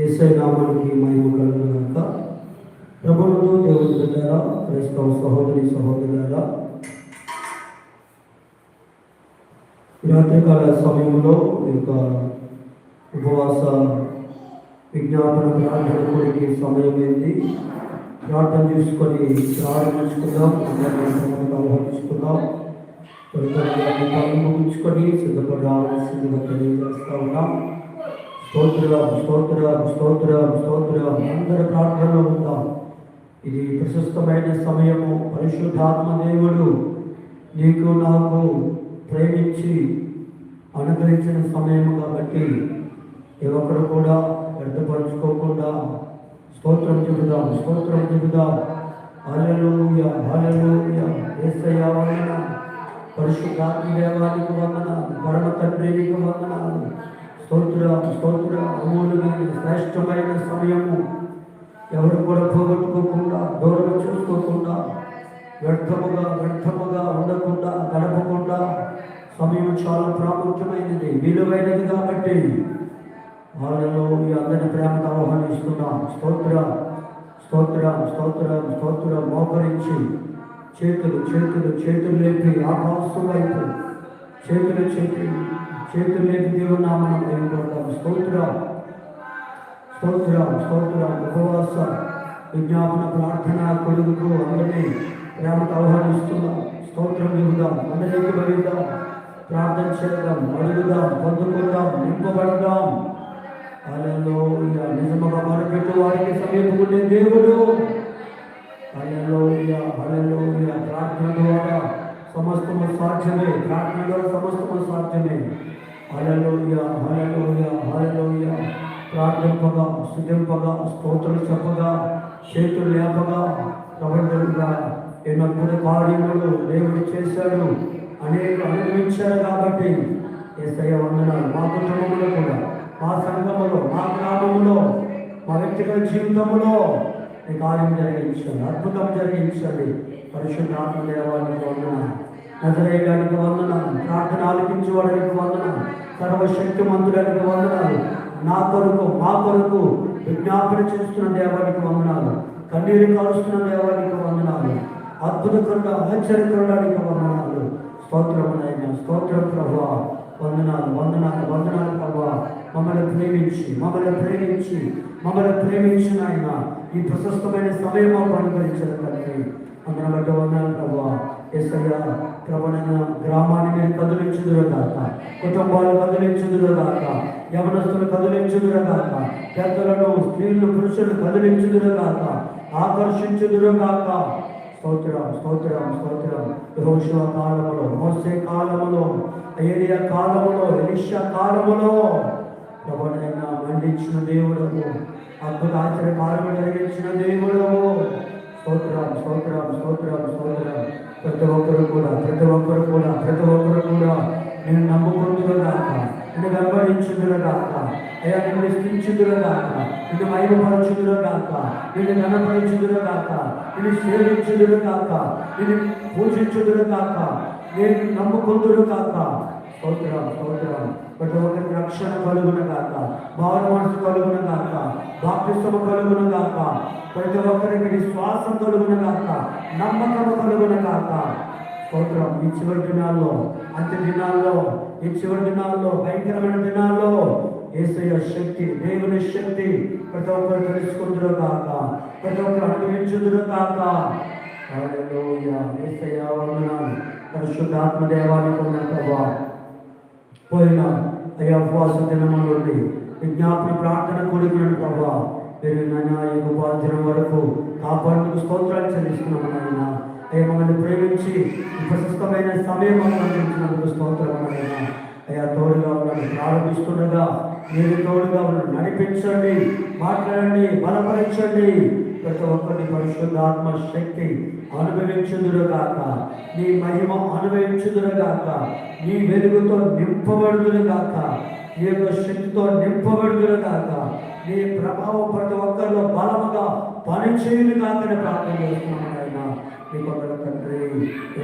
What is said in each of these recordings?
యేసై నామానికి మహిమ కలుగుగాక ప్రభుత్వం దేవుని బిడ్డారా క్రైస్తవ సహోదరి సహోదరులారా రాత్రికాల సమయంలో ఈ యొక్క ఉపవాస విజ్ఞాపన ప్రార్థన కొరికి సమయం ఏంది? ప్రార్థన చేసుకొని ప్రారంభించుకుందాం అందరినీ ఆహ్వానించుకుందాం ముగించుకొని సిద్ధపడాల్సిందిగా తెలియజేస్తా ఉన్నాం. స్తోత్రం స్తోత్రం స్తోత్రం స్తోత్రం అందరి ప్రార్థనలో ఉందాం ఇది ప్రశస్తమైన సమయము. పరిశుద్ధాత్మ దేవుడు నీకు నాకు ప్రేమించి అనుగ్రహించిన సమయము కాబట్టి ఎవరు కూడా వ్యర్థపరుచుకోకుండా స్తోత్రం చెబుదాం స్తోత్రం చెబుదాం. హల్లెలూయా హల్లెలూయా. ఏసయ్య వందనాలు. పరిశుద్ధాత్మ దేవానికి వందనాలు. పరమ తండ్రికి వందనాలు. స్తోత్ర స్తోత్ర అమూల్యమైన శ్రేష్టమైన సమయము. ఎవరు కూడా పోగొట్టుకోకుండా దూరం చూసుకోకుండా వ్యర్థముగా వ్యర్థముగా ఉండకుండా గడపకుండా సమయం చాలా ప్రాముఖ్యమైనది విలువైనది కాబట్టి. వాళ్ళలో మీ అందరి ప్రేమను ఆహ్వానిస్తున్నాం. స్తోత్ర స్తోత్ర స్తోత్ర స్తోత్ర మోకరించి చేతులు చేతులు చేతులు లేపి ఆకాశం వైపు చేతులు చేతి చేతులు లేని లేపి దేవుని నామనం వేయబడతాం స్తోత్రం స్తోత్రం. స్తోత్ర ఉపవాస విజ్ఞాపన ప్రార్థన కొడుకు అందరినీ ప్రేమకు ఆహ్వానిస్తున్నాం. స్తోత్రం చెబుదాం అందరికీ బలిద్దాం ప్రార్థన చేద్దాం అడుగుదాం పొందుకుందాం నింపబడదాం. అలలోయ నిజముగా మనపెట్టు వారికి సమీపకుండే దేవుడు. అలలోయ అలలోయ ప్రార్థన ద్వారా సమస్తము సాధ్యమే. ప్రార్థనలో సమస్తము సాధ్యమే. అలలోయ అలలోయ అలలోయ ప్రార్థింపగా స్థుతింపగా స్తోత్రులు చెప్పగా చేతులు లేపగా ప్రబంధులుగా ఎన్నో కూడా కార్యములు దేవుడు చేశాడు. అనేక అనుభవించాడు కాబట్టి ఏసయ్య వందనాలు. మా కుటుంబంలో కూడా మా సంఘములో మా గ్రామంలో మా వ్యక్తిగత జీవితంలో ఈ కార్యం జరిగించండి అద్భుతం జరిగించండి. పరిశుద్ధాత్మ దేవానికి వందనాలు. నజరేయడానికి వందనాలు. ప్రార్థన ఆలకించేవాడానికి వందనాలు. సర్వశక్తిమంతుడానికి వందనాలు. నా కొరకు మా కొరకు విజ్ఞాపన చేస్తున్న దేవానికి వందనాలు. కన్నీరు కాలుస్తున్న దేవానికి వందనాలు. అద్భుతకరుడ ఆశ్చర్యకరుడానికి వందనాలు. స్తోత్రం నాయన స్తోత్రం ప్రభా. వందనాలు వందనాలు వందనాలు ప్రభా. మమ్మల్ని ప్రేమించి మమ్మల్ని ప్రేమించి మమ్మల్ని ప్రేమించిన ఆయన ఈ ప్రశస్తమైన సమయం మాకు అనుగ్రహించారు తండ్రి. అందరం బట్టి వందనాలు ప్రభా. ఎస్ఐయ ప్రభనైన గ్రామాన్ని మీరు కదిలించుదురు కాక కుటుంబాలు కదిలించుదురు కాక యవనస్తులు కదిలించుదురు కాక పెద్దలను స్త్రీలు పురుషులు కదిలించుదురు కాక ఆకర్షించుదురు కాక స్తోత్రం స్తోత్రం స్తోత్రం. యెహోషువ కాలములో మోసే కాలములో ఏరియా కాలములో ఎలిషా కాలములో ఎవరైనా మండించిన దేవుడము అద్భుత ఆశ్చర్యకారము కలిగించిన దేవుడము స్తోత్రం స్తోత్రం స్తోత్రం స్తోత్రం. ప్రతి ఒక్కరు కూడా ప్రతి ఒక్కరు కూడా ప్రతి ఒక్కరు కూడా నేను నమ్ముకుంటున్నదాక నేను నిన్ను అయ్యా నిన్ను స్థించుదురు కాక నిన్ను మైమపరచుదురు కాక నిన్ను గణపరచుదురు కాక నిన్ను సేవించుదురు నిన్ను పూజించుదురు నేను నమ్ముకుందురు కాక స్తోత్రం స్తోత్రం. ప్రతి ఒక్కరికి రక్షణ కలుగును గాక. భావన మనసు కలుగును గాక. బాప్తిస్తము కలుగును గాక. ప్రతి ఒక్కరికి విశ్వాసం కలుగును గాక. నమ్మకము కలుగును గాక. స్తోత్రం. ఈ చివరి దినాల్లో అంత్య దినాల్లో ఈ చివరి దినాల్లో భయంకరమైన దినాల్లో ఏసయ్య శక్తి దేవుని శక్తి ప్రతి ఒక్కరు తెలుసుకుందరు కాక ప్రతి ఒక్కరు అనుభవించుదురు కాక హల్లెలూయా. వందనాలు. పరిశుద్ధాత్మ దేవానికి ఉన్న ప్రభావం పోయిన అయ్యా ఉపవాస దినముల నుండి విజ్ఞాపన ప్రార్థన కూడిన ప్రభా మీరు నాయన ఈ ఉపవాస వరకు కాపాడుకు స్తోత్రాలు చెల్లిస్తున్నాము నాయన అయ్యా మమ్మల్ని ప్రేమించి ప్రశస్తమైన సమయం అందించినందుకు స్తోత్రం నాయన అయ్యా తోడుగా ఉన్నది ప్రారంభిస్తుండగా మీరు తోడుగా ఉన్నది నడిపించండి మాట్లాడండి బలపరచండి. ప్రతి ఒక్కరిని పరిశుద్ధాత్మ శక్తి అనుభవించుదురుగాక. నీ మహిమ అనుభవించుదురుగాక. నీ వెలుగుతో నింపబడుదురుగాక. నీ యొక్క శక్తితో నింపబడుదురుగాక. నీ ప్రభావం ప్రతి ఒక్కరిలో బలముగా పనిచేయులు కాకని ప్రార్థన చేస్తున్నాను ఆయన నీ కొందరు తండ్రి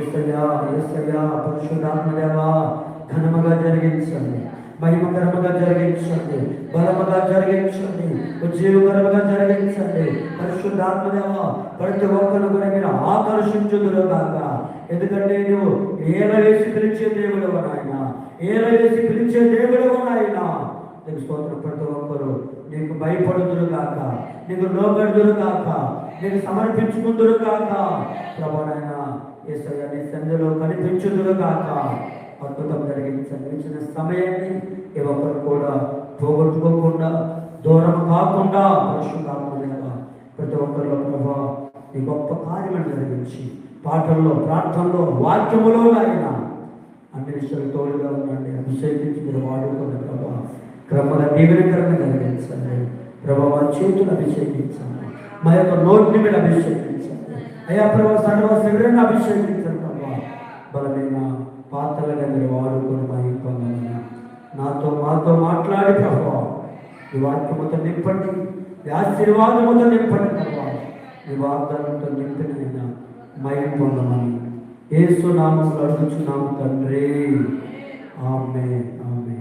ఎస్సయ్యా ఎస్సయ్యా పరిశుద్ధాత్మ దేవా ఘనముగా జరిగించండి. మహిమకరముగా జరిగించండి. బలముగా జరిగించండి. ఉద్యోగకరముగా జరిగించండి. పరిశుద్ధాత్మదేవ ప్రతి ఒక్కరు కూడా మీరు ఆకర్షించుదురు కాక ఎందుకంటే నువ్వు ఏల వేసి పిలిచే దేవుడు నాయన. ఏల వేసి పిలిచే దేవుడు నాయన. నీకు స్తోత్రం ప్రతి ఒక్కరు. నీకు భయపడుదురు కాక నీకు లోబడుదురు కాక నీకు సమర్పించుకుందురు కాక ఏ ఏసయ్య నీ సంధిలో కనిపించుదురు కాక అద్భుతం జరిగించండి ఇచ్చిన సమయాన్ని ఏ ఒక్కరు కూడా పోగొట్టుకోకుండా దూరం కాకుండా పరిశుభాత్మగా ప్రతి ఒక్కరిలో ప్రభా ఈ గొప్ప కార్యములు జరిగించి పాటల్లో ప్రార్థనలో వాక్యములో ఆయన అన్ని విషయాలు తోడుగా ఉండండి అభిషేకించి మీరు వాడుకున్న ప్రభా క్రమల దీవెనకరణ కలిగించండి. ప్రభా మా చేతులు అభిషేకించండి. మా యొక్క నోటిని మీరు అభిషేకించండి. అయ్యా ప్రభా సర్వ శరీరాన్ని అభిషేకించండి ప్రభా. బలమైన పాత్రలుగా మీరు వాడుకొని మా ఇంకొందైనా నాతో మాతో మాట్లాడి ప్రభా. ఈ వాక్యముతో నింపండి. ఈ ఆశీర్వాదముతో నింపండి ప్రభా. ఈ వాగ్దానంతో నింపినైనా మయం పొందమని ఏసు నామములు అడుగుచున్నాము తండ్రి. ఆమె ఆమె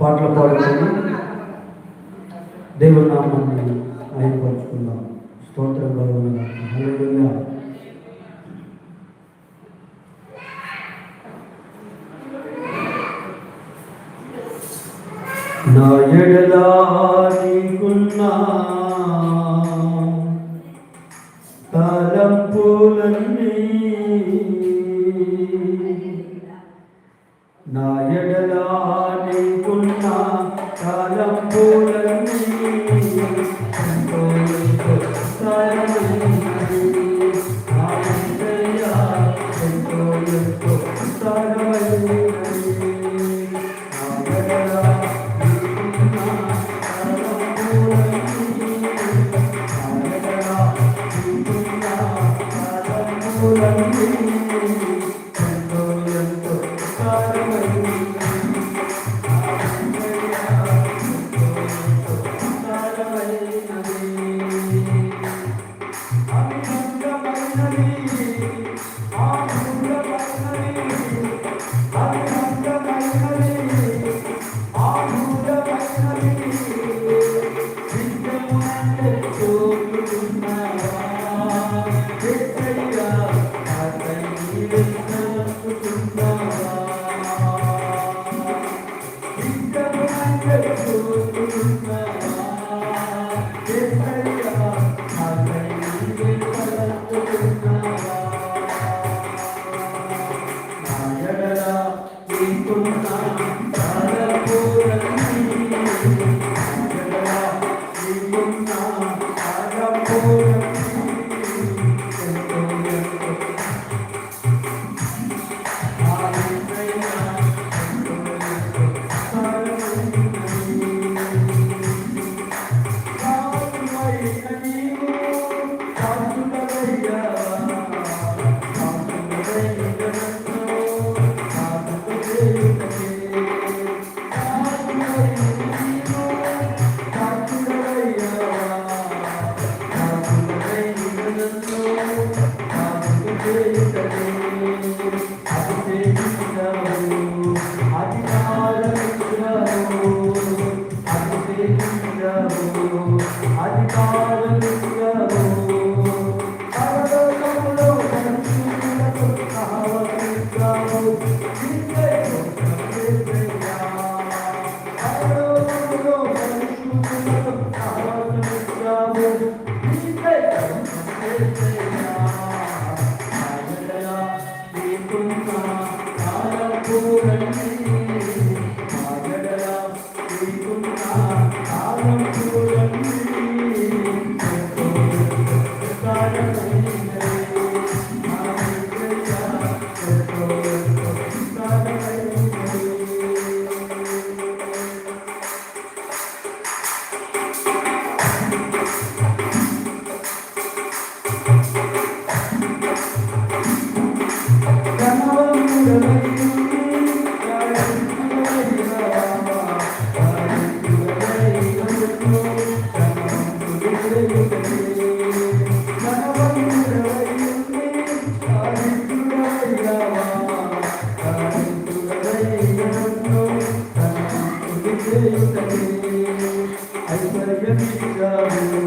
పాటలు పాడుకొని దేవుడు నామాన్ని మయంపరుచుకుందాం స్తోత్రం కలుగునుగా నా ఎడలా నీకున్నా తలంపులన్నీ నా ఎడలా నీకున్నా తలంపులన్నీ. Amen. Hallelujah. ఐశ్వర్యమిచ్చావు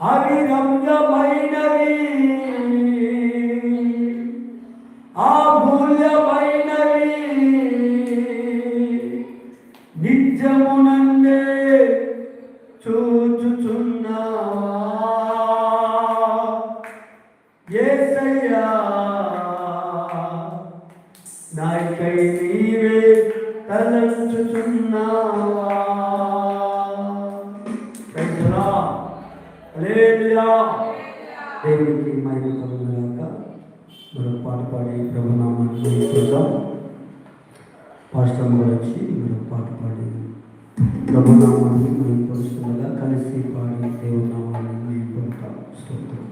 అవిరమ్యమైనవి పాడి ప్రభునామాన్ని చూద్దాం పాస్టర్ వచ్చి మనం పాట పాడి ప్రభునామాన్ని మనం పరుస్తుండగా కలిసి పాడి దేవునామాన్ని మేము పొందుతాం. స్తోత్రం.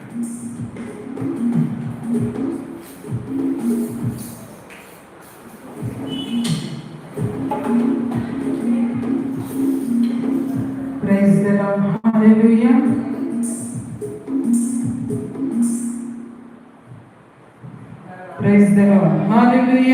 Hallelujah.